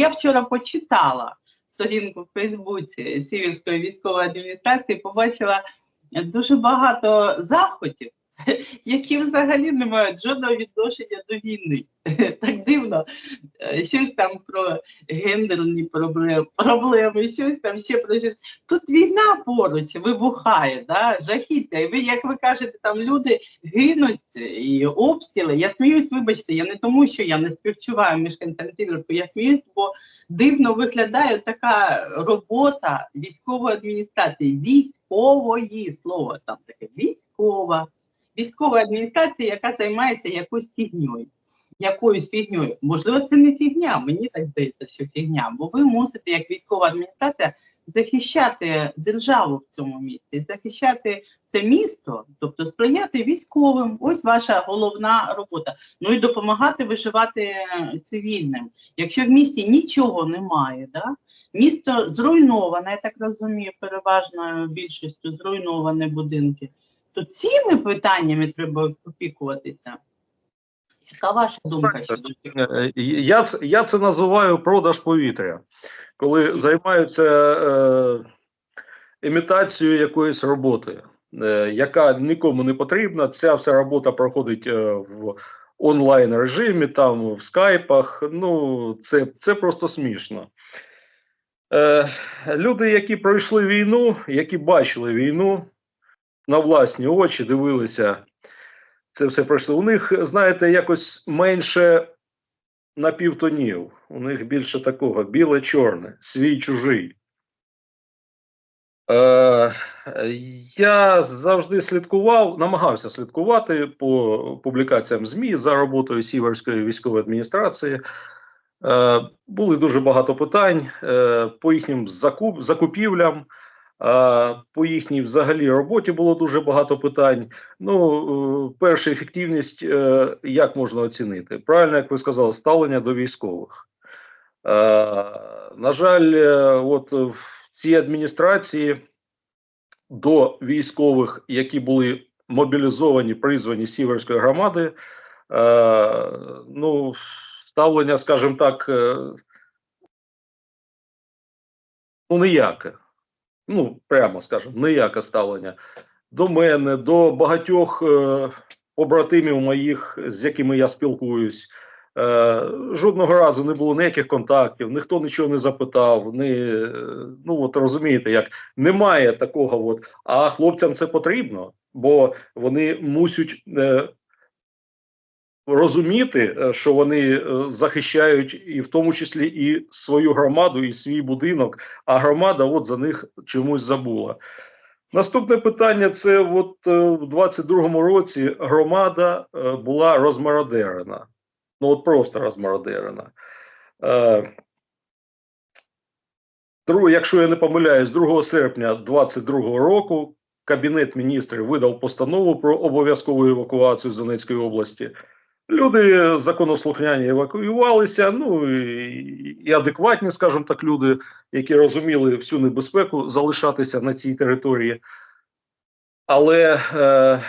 Я вчора почитала сторінку в Фейсбуці Сівінської військової адміністрації, побачила дуже багато заходів, які взагалі не мають жодного відношення до війни. Так дивно, е, щось там про гендерні проблеми, проблеми, щось там ще про щось. Тут війна поруч вибухає, да? жахіття. І ви, як ви кажете, там люди гинуть і обстріли. Я сміюсь, вибачте, я не тому, що я не співчуваю мешканцям Сіверську, я сміюсь, бо дивно виглядає така робота військової адміністрації, військової слово там таке військова, військова адміністрація, яка займається якоюсь фігньою. Якоюсь фігньою. Можливо, це не фігня, мені так здається, що фігня, бо ви мусите, як військова адміністрація, захищати державу в цьому місті, захищати це місто, тобто сприяти військовим. Ось ваша головна робота. Ну і допомагати виживати е, цивільним. Якщо в місті нічого немає, да? місто зруйноване, я так розумію, переважною більшістю зруйновані будинки, то цими питаннями треба опікуватися. Яка ваша думка? Е, Я, я це називаю продаж повітря, коли займаються е, імітацією якоїсь роботи, е, яка нікому не потрібна. Ця вся робота проходить е, в онлайн режимі, там в скайпах. Ну, це, це просто смішно. Е, люди, які пройшли війну, які бачили війну на власні очі, дивилися це все пройшло. У них, знаєте, якось менше напівтонів. У них більше такого біле-чорне, свій чужий. Е, я завжди слідкував, намагався слідкувати по публікаціям ЗМІ за роботою Сіверської військової адміністрації. Е, були дуже багато питань е, по їхнім закуп, закупівлям. По їхній взагалі роботі було дуже багато питань. Ну, е, перша ефективність, е, як можна оцінити? Правильно, як ви сказали, ставлення до військових. Е, На жаль, от в цій адміністрації до військових, які були мобілізовані, призвані Сіверської громади, ну, ставлення, скажімо так, ну, ніяке ну прямо скажемо, ніяке ставлення до мене, до багатьох е, побратимів моїх, з якими я спілкуюсь. Е, жодного разу не було ніяких контактів, ніхто нічого не запитав. Не, ну от розумієте, як немає такого, от, а хлопцям це потрібно, бо вони мусять е, розуміти, е, що вони е, захищають і в тому числі і свою громаду, і свій будинок, а громада от за них чомусь забула. Наступне питання: це от е, в 22-му році громада була розмародерена. Ну от просто розмародерена. Якщо я не помиляюсь, 2 серпня 22 року Кабінет міністрів видав постанову про обов'язкову евакуацію з Донецької області. Люди законослухняні евакуювалися, ну і, адекватні, скажімо так, люди, які розуміли всю небезпеку залишатися на цій території. Але е,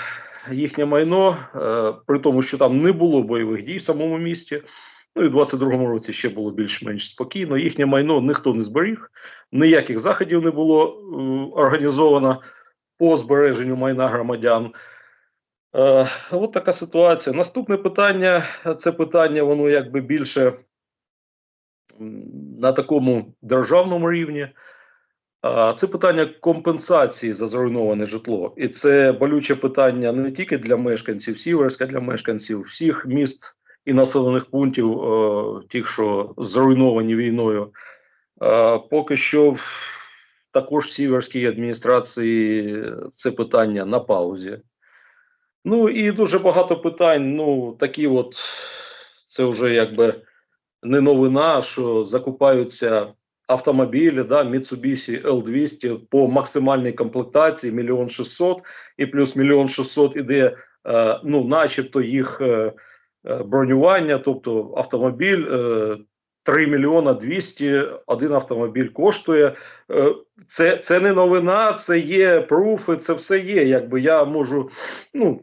їхнє майно, е, при тому, що там не було бойових дій в самому місті, ну і в 22-му році ще було більш-менш спокійно. Їхнє майно ніхто не зберіг, ніяких заходів не було е, організовано по збереженню майна громадян. Е, от така ситуація. Наступне питання це питання, воно якби більше на такому державному рівні. Це питання компенсації за зруйноване житло. І це болюче питання не тільки для мешканців Сіверська, для мешканців всіх міст і населених пунктів, е, тих, що зруйновані війною. Поки що також в Сіверській адміністрації це питання на паузі. Ну і дуже багато питань. Ну, такі от, це вже якби не новина, що закупаються автомобілі, да, Mitsubishi L200 по максимальній комплектації мільйон шістсот, і плюс мільйон шістсот іде, е, ну, начебто їх е, е, бронювання, тобто автомобіль. Е, 3 мільйона 200 один автомобіль коштує. Е, Це, це не новина, це є пруфи, це все є. Якби я можу ну,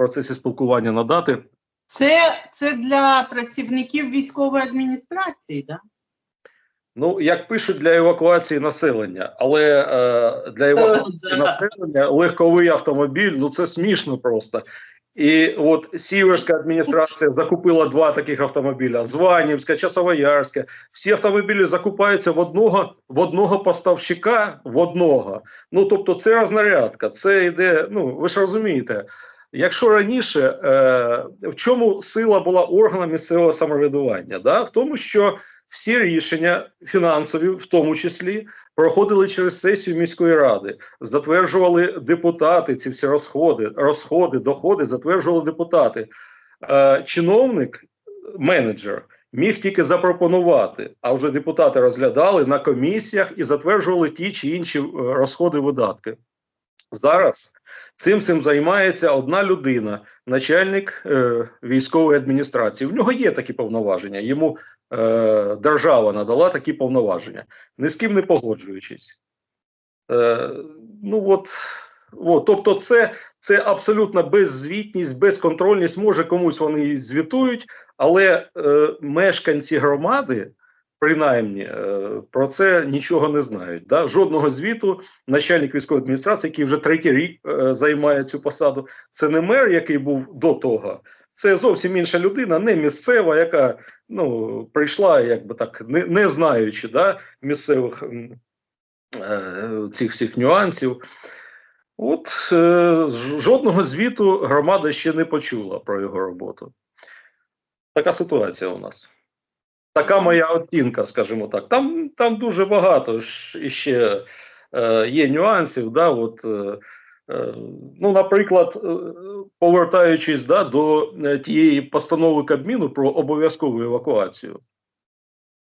процесі спілкування надати Це, це для працівників військової адміністрації, да? Ну, як пишуть для евакуації населення, але е, для евакуації населення легковий автомобіль, ну це смішно просто. І от Сіверська адміністрація закупила два таких автомобіля: Званівська, Часовоярська. Всі автомобілі закупаються в одного в одного поставщика, в одного. Ну тобто, це рознарядка, це йде. Ну ви ж розумієте. Якщо раніше е, в чому сила була органу місцевого самоврядування? Да? В тому, що всі рішення фінансові, в тому числі, проходили через сесію міської ради, затверджували депутати ці всі розходи, розходи, доходи, затверджували депутати. Е, чиновник, менеджер, міг тільки запропонувати, а вже депутати розглядали на комісіях і затверджували ті чи інші е, розходи, видатки. Зараз цим цим займається одна людина, начальник е, військової адміністрації. В нього є такі повноваження. Йому е, держава надала такі повноваження, ні з ким не погоджуючись. Е, ну от, от, тобто, це, це абсолютно беззвітність, безконтрольність. Може комусь вони звітують, але е, мешканці громади, принаймні, е, про це нічого не знають. Да? Жодного звіту начальник військової адміністрації, який вже третій рік е, займає цю посаду, це не мер, який був до того. Це зовсім інша людина, не місцева, яка ну, прийшла, якби так, не, не знаючи да, місцевих е, цих всіх нюансів. От е, жодного звіту громада ще не почула про його роботу. Така ситуація у нас. Така моя оцінка, скажімо так. Там, там дуже багато ж іще е, є нюансів. Да, от, е, е, ну, наприклад, е, повертаючись да, до е, тієї постанови Кабміну про обов'язкову евакуацію.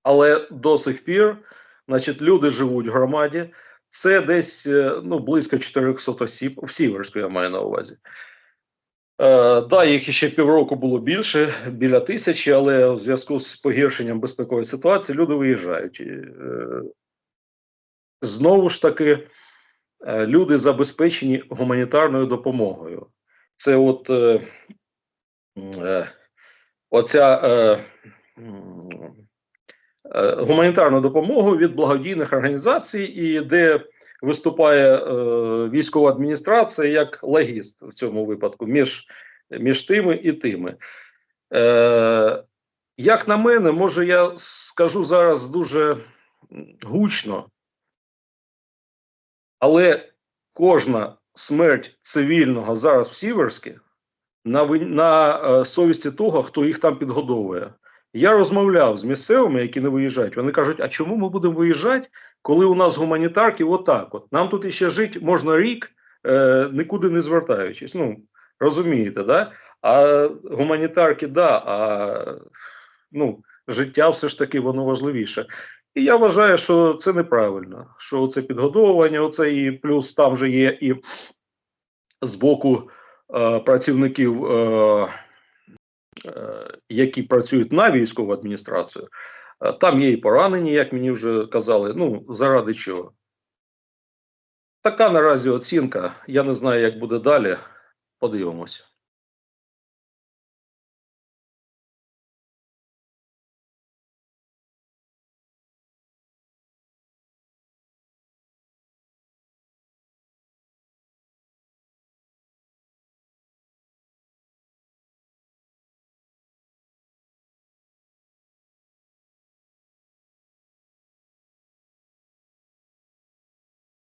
Але до сих пір, значить, люди живуть в громаді. Це десь ну, близько 400 осіб, в Сіверську я маю на увазі. Е, да, їх ще півроку було більше, біля тисячі, але у зв'язку з погіршенням безпекової ситуації люди виїжджають. Е, знову ж таки, е, люди забезпечені гуманітарною допомогою. Це от оця гуманітарна допомога від благодійних організацій, і де виступає е, військова адміністрація як логіст в цьому випадку між, між тими і тими. Е, як на мене, може, я скажу зараз дуже гучно, але кожна смерть цивільного зараз в Сіверську на, на е, совісті того, хто їх там підгодовує. Я розмовляв з місцевими, які не виїжджають. Вони кажуть, а чому ми будемо виїжджати, коли у нас гуманітарки отак от? Нам тут іще жити можна рік, е, нікуди не звертаючись. Ну, розумієте, да? А гуманітарки, да, а ну, життя все ж таки воно важливіше. І я вважаю, що це неправильно. Що це підгодовування, оце і плюс там же є і з боку е, працівників, е, е, які працюють на військову адміністрацію. Е, Там є і поранені, як мені вже казали. Ну, заради чого? Така наразі оцінка. Я не знаю, як буде далі. Подивимося.